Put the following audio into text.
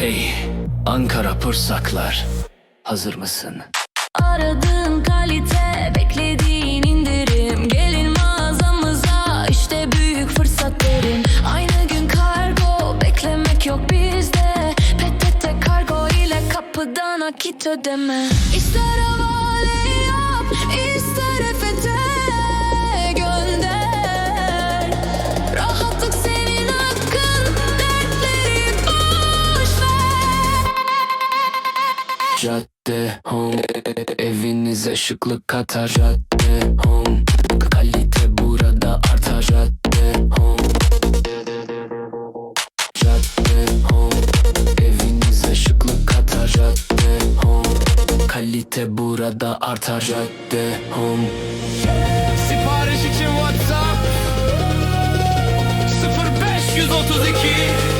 Hey, Ankara Pursaklar. Hazır mısın? Aradığın kalite, beklediğin indirim Gelin mağazamıza, işte büyük fırsatların Aynı gün kargo, beklemek yok bizde PTT kargo ile kapıdan nakit ödeme İster havale Cadde Home Evinize şıklık katar. Cadde Home Kalite burada artar. Cadde Home Cadde Home Evinize şıklık katar. Cadde Home Kalite burada artar. Cadde Home. Sipariş için WhatsApp 0532